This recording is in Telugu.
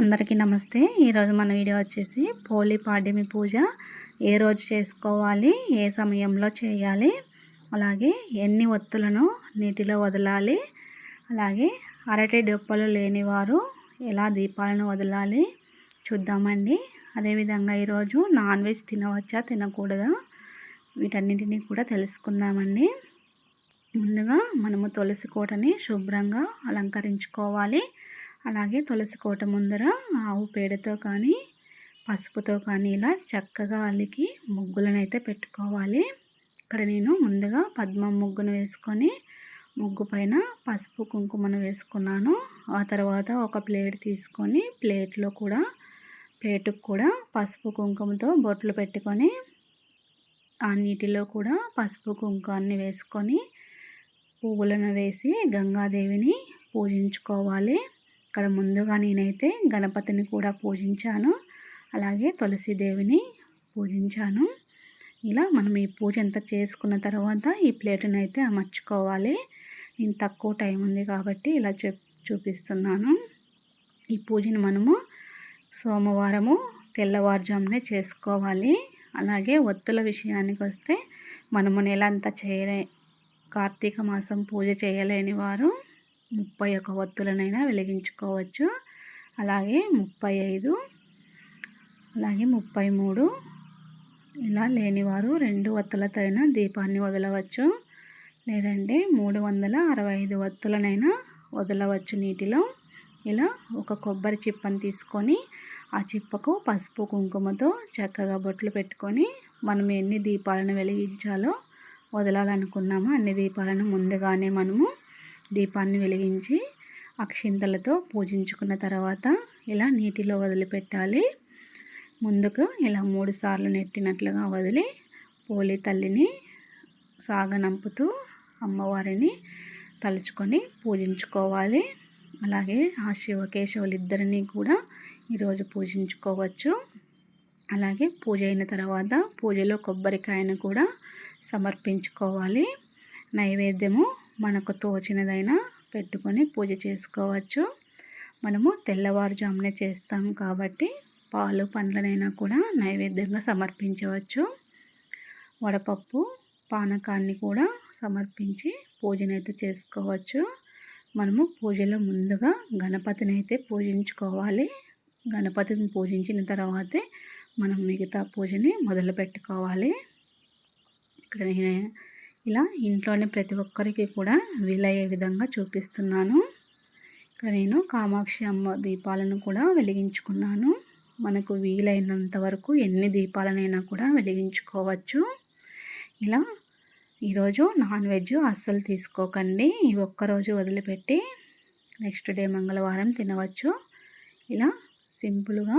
అందరికీ నమస్తే. ఈరోజు మన వీడియో వచ్చేసి పోలి పాడ్యమి పూజ. ఏ రోజు చేసుకోవాలి? ఏ సమయంలో చేయాలి? అలాగే ఎన్ని ఒత్తులను నీటిలో వదలాలి? అలాగే అరటి డొప్పలు లేనివారు ఎలా దీపాలను వదలాలి? చూద్దామండి. అదేవిధంగా ఈరోజు నాన్ వెజ్ తినవచ్చా? తినకూడదా? వీటన్నిటినీ కూడా తెలుసుకుందామండి. ముందుగా మనము తులసి కోటని శుభ్రంగా అలంకరించుకోవాలి. అలాగే తులసి కోట ముందర ఆవు పేడతో కానీ పసుపుతో కానీ ఇలా చక్కగా అల్లికి ముగ్గులను అయితే పెట్టుకోవాలి. ఇక్కడ నేను ముందుగా పద్మం ముగ్గును వేసుకొని ముగ్గు పైన పసుపు కుంకుమను వేసుకున్నాను. ఆ తర్వాత ఒక ప్లేట్ తీసుకొని ప్లేట్లో కూడా ప్లేటుకు కూడా పసుపు కుంకుమతో బొట్లు పెట్టుకొని ఆ నీటిలో కూడా పసుపు కుంకుమాన్ని వేసుకొని పువ్వులను వేసి గంగాదేవిని పూజించుకోవాలి. ఇక్కడ ముందుగా నేనైతే గణపతిని కూడా పూజించాను. అలాగే తులసీదేవిని పూజించాను. ఇలా మనం ఈ పూజ అంతా చేసుకున్న తర్వాత ఈ ప్లేట్ని అయితే అమర్చుకోవాలి. నేను తక్కువ టైం ఉంది కాబట్టి ఇలా చూపిస్తున్నాను. ఈ పూజని మనము సోమవారము తెల్లవారుజామునే చేసుకోవాలి. అలాగే ఒత్తుల విషయానికి వస్తే మనము నెలంతా చేయలే కార్తీక మాసం పూజ చేయలేని వారు. ముప్పై ఒక ఒత్తులనైనా వెలిగించుకోవచ్చు. అలాగే ముప్పై ఐదు అలాగే ముప్పై మూడు ఇలా లేనివారు రెండు ఒత్తులతో అయినా దీపాన్ని వదలవచ్చు. లేదంటే మూడు వందల అరవై ఐదు ఒత్తులనైనా వదలవచ్చు నీటిలో. ఇలా ఒక కొబ్బరి చిప్పని తీసుకొని ఆ చిప్పకు పసుపు కుంకుమతో చక్కగా బొట్లు పెట్టుకొని మనం ఎన్ని దీపాలను వెలిగించాలో వదలాలనుకున్నామో అన్ని దీపాలను ముందుగానే మనము దీపాన్ని వెలిగించి అక్షింతలతో పూజించుకున్న తర్వాత ఇలా నీటిలో వదిలిపెట్టాలి. ముందుకు ఇలా మూడు సార్లు నెట్టినట్లుగా వదిలి పోలి తల్లిని సాగనంపుతూ అమ్మవారిని తలుచుకొని పూజించుకోవాలి. అలాగే ఆ శివకేశవులు ఇద్దరినీ కూడా ఈరోజు పూజించుకోవచ్చు. అలాగే పూజ అయిన తర్వాత పూజలో కొబ్బరికాయను కూడా సమర్పించుకోవాలి. నైవేద్యము మనకు తోచినదైనా పెట్టుకొని పూజ చేసుకోవచ్చు. మనము తెల్లవారుజామునే చేస్తాం కాబట్టి పాలు పండ్లనైనా కూడా నైవేద్యంగా సమర్పించవచ్చు. వడపప్పు పానకాన్ని కూడా సమర్పించి పూజనైతే చేసుకోవచ్చు. మనము పూజలో ముందుగా గణపతిని అయితే పూజించుకోవాలి. గణపతిని పూజించిన తర్వాతే మనం మిగతా పూజని మొదలు పెట్టుకోవాలి ఇక్కడ నేను ఇలా ఇంట్లోనే ప్రతి ఒక్కరికి కూడా వీలయ్యే విధంగా చూపిస్తున్నాను. ఇక్కడ నేను కామాక్షి అమ్మ దీపాలను కూడా వెలిగించుకున్నాను. మనకు వీలైనంత వరకు ఎన్ని దీపాలనైనా కూడా వెలిగించుకోవచ్చు. ఇలా ఈరోజు నాన్ వెజ్ అస్సలు తీసుకోకండి. ఈ ఒక్కరోజు వదిలిపెట్టి నెక్స్ట్ డే మంగళవారం తినవచ్చు. ఇలా సింపుల్గా